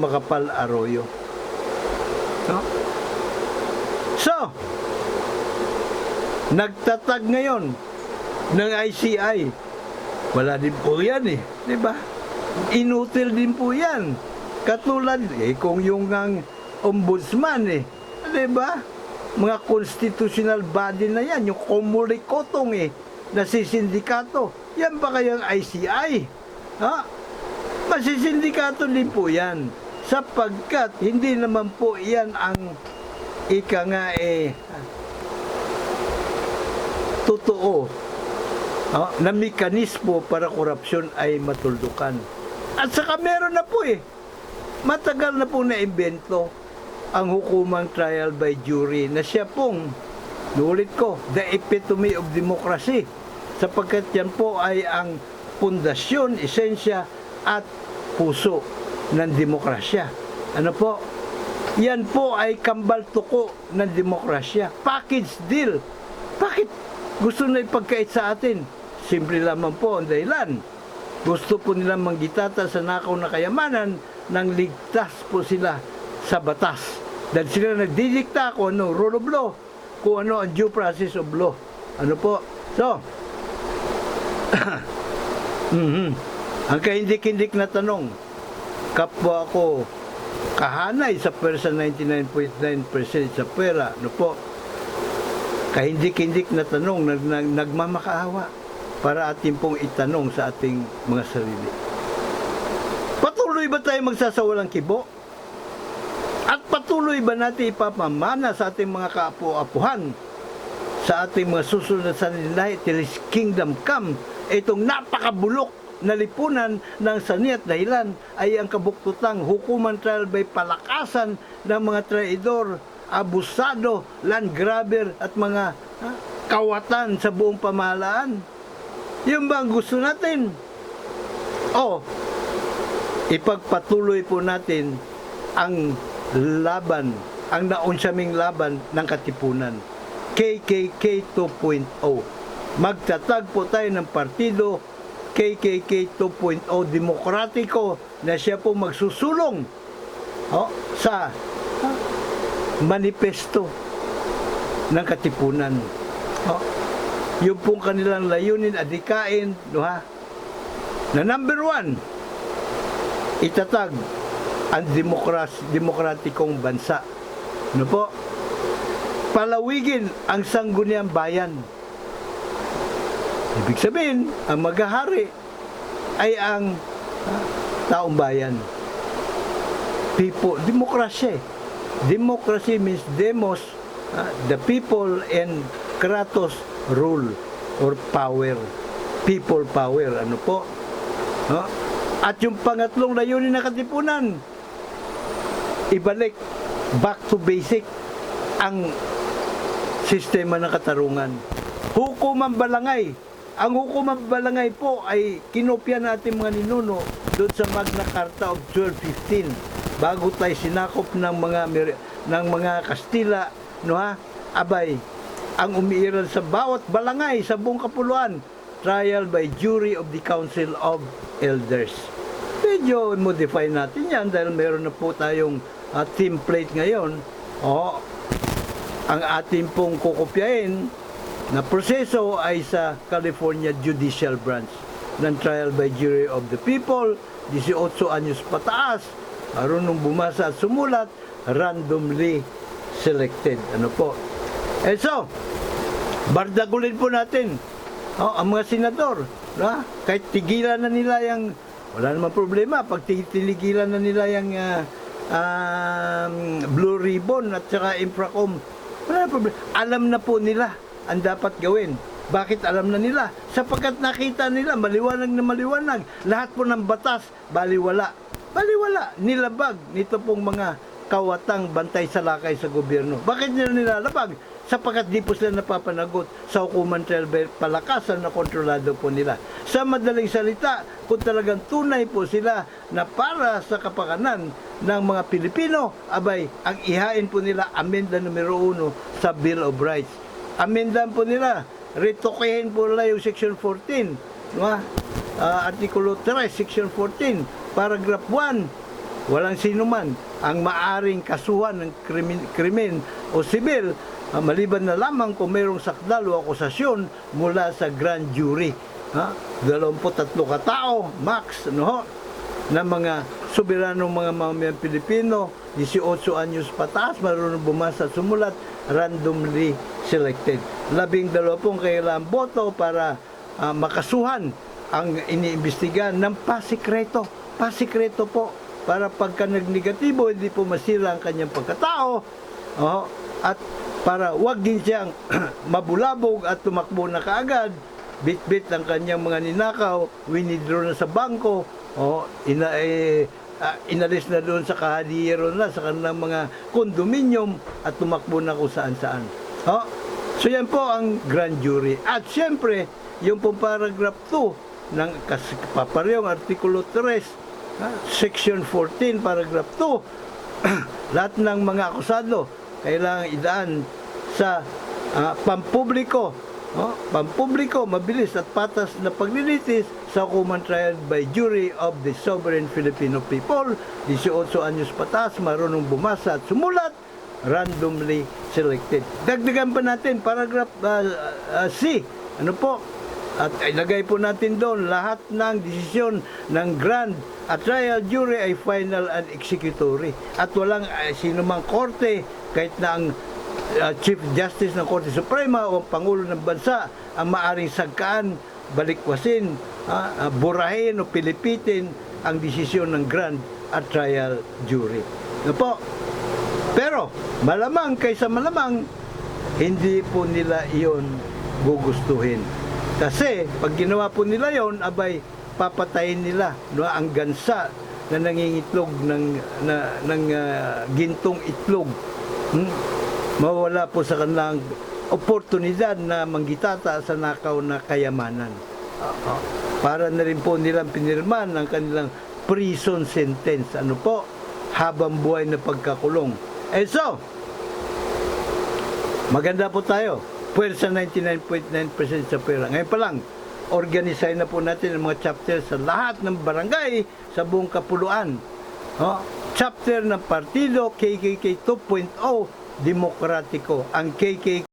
Makapal Arroyo. No? So, nagtatag ngayon ng ICI. Wala din po yan eh. Di ba? Inutil din po yan. Katulad, eh, kung yung ang ombudsman eh. Di ba? Mga constitutional body na yan. Yung komurikotong eh. Na si sindikato. Yan ba kayang ICI? Ha? Masisindikato din po yan. Sapagkat hindi naman po yan ang ika nga eh totoo ah, na mekanismo para korupsyon ay matuldukan. At saka meron na po eh. Matagal na po na-imbento ang hukumang trial by jury na siya pong, nulit ko, the epitome of democracy. Sapagkat yan po ay ang pundasyon, esensya at puso ng demokrasya. Ano po? Yan po ay kambal tuko ng demokrasya. Package deal. Bakit gusto na ipagkait sa atin? Simple lamang po ang dahilan. Gusto po nilang manggitata sa nakaw na kayamanan nang ligtas po sila sa batas. Dahil sila nagdidikta kung ano rule of law, kung ano ang due process of law. Ano po? So, mhm. ang kahindik-hindik na tanong, kapwa ko kahanay sa pwersa 99.9% sa pera, ano po, kahindik-hindik na tanong, nag, nag, nagmamakaawa para ating pong itanong sa ating mga sarili. Patuloy ba tayo magsasawalang kibo? At patuloy ba natin ipapamana sa ating mga kaapu-apuhan sa ating mga susunod na sanilay till kingdom come itong napakabulok na lipunan ng saniat dahilan ay ang kabuktutang hukuman trial by palakasan ng mga traidor, abusado, land grabber at mga ha, kawatan sa buong pamahalaan. Yun ba ang gusto natin? O, ipagpatuloy po natin ang laban, ang naunsyaming laban ng katipunan. KKK 2.0. Magtatag po tayo ng partido KKK 2.0 demokratiko na siya po magsusulong oh, sa manifesto ng katipunan. Oh, yung pong kanilang layunin adikain, no ha? Na number one, itatag ang demokras, demokratikong bansa. Ano po? Palawigin ang sangguniang bayan. Ibig sabihin, ang maghahari ay ang ah, taong bayan. People, demokrasya eh. Democracy means demos, ah, the people and kratos rule or power. People power, ano po? No? At yung pangatlong layunin ng katipunan, ibalik back to basic ang sistema ng katarungan. Hukuman balangay. Ang hukuman balangay po ay kinopya natin mga ninuno doon sa Magna Carta of 1215 bago tayo sinakop ng mga ng mga Kastila no ha? Abay ang umiiral sa bawat balangay sa buong kapuluan trial by jury of the council of elders. Medyo modify natin yan dahil meron na po tayong ah, template ngayon. O ang ating pong kukopyahin na proseso ay sa California Judicial Branch ng Trial by Jury of the People, 18 anyos pataas, marunong bumasa at sumulat, randomly selected. Ano po? Eh so, bardagulin po natin oh, ang mga senador. Ha? Kahit tigilan na nila yung, wala namang problema, pag tinigilan na nila yung ah, um, Blue Ribbon at saka Infracom, wala na problema. Alam na po nila ang dapat gawin. Bakit alam na nila? Sapagkat nakita nila, maliwanag na maliwanag. Lahat po ng batas, baliwala. Baliwala, nilabag nito pong mga kawatang bantay sa lakay sa gobyerno. Bakit nila nilalabag? Sapagkat di po sila napapanagot sa hukuman by palakasan na kontrolado po nila. Sa madaling salita, kung talagang tunay po sila na para sa kapakanan ng mga Pilipino, abay, ang ihain po nila amenda numero uno sa Bill of Rights. Amendahan po nila, retokehin po nila yung Section 14, no? Ah, Artikulo 3, Section 14, Paragraph 1, walang sino man ang maaring kasuhan ng krimen, krimen o sibil ah, maliban na lamang kung mayroong sakdal o akusasyon mula sa grand jury. Ha? 23 katao, max, no? na mga soberanong mga mamamayang Pilipino, 18 anyos pataas, marunong bumasa at sumulat, randomly selected. Labing dalawa pong kailangan boto para ah, makasuhan ang iniimbestigahan ng pasikreto. Pasikreto po. Para pagka nagnegatibo, hindi po masira ang kanyang pagkatao. Oh, at para wag din siyang mabulabog at tumakbo na kaagad, bit-bit ang kanyang mga ninakaw, winidraw na sa bangko, oh, ina, eh, ah, inalis na doon sa kahadiyero na sa kanilang mga kondominium at tumakbo na kung saan-saan. Oh, so yan po ang grand jury. At siyempre, yung pong paragraph 2 ng paparehong artikulo 3, ah, section 14, paragraph 2, lahat ng mga akusado kailangan idaan sa ah, pampubliko oh, pampubliko, mabilis at patas na paglilitis sa hukuman trial by jury of the sovereign Filipino people 18 anyos patas, marunong bumasa at sumulat randomly selected. Dagdagan pa natin paragraph ah, ah, C. Ano po? At ilagay po natin doon lahat ng desisyon ng grand at trial jury ay final and executory. At walang uh, sino mang korte kahit na ang uh, Chief Justice ng Korte Suprema o ang Pangulo ng Bansa ang maaring sagkaan, balikwasin, ah, ah, burahin o pilipitin ang desisyon ng grand at trial jury. Ano po? Pero malamang kaysa malamang hindi po nila iyon gugustuhin. Kasi pag ginawa po nila yon, abay papatayin nila no ang gansa na nangingitlog ng na, ng ah, gintong itlog. Hmm? Mawala po sa kanilang oportunidad na manggitata sa nakaw na kayamanan. Oo. Para na rin po nilang pinirman ang kanilang prison sentence. Ano po? Habang buhay na pagkakulong. Eh so, maganda po tayo. Pwersa 99.9% sa pera. Ngayon pa lang, organisahin na po natin ang mga chapter sa lahat ng barangay sa buong kapuluan. Oh, chapter ng partido KKK 2.0 Demokratiko. Ang KKK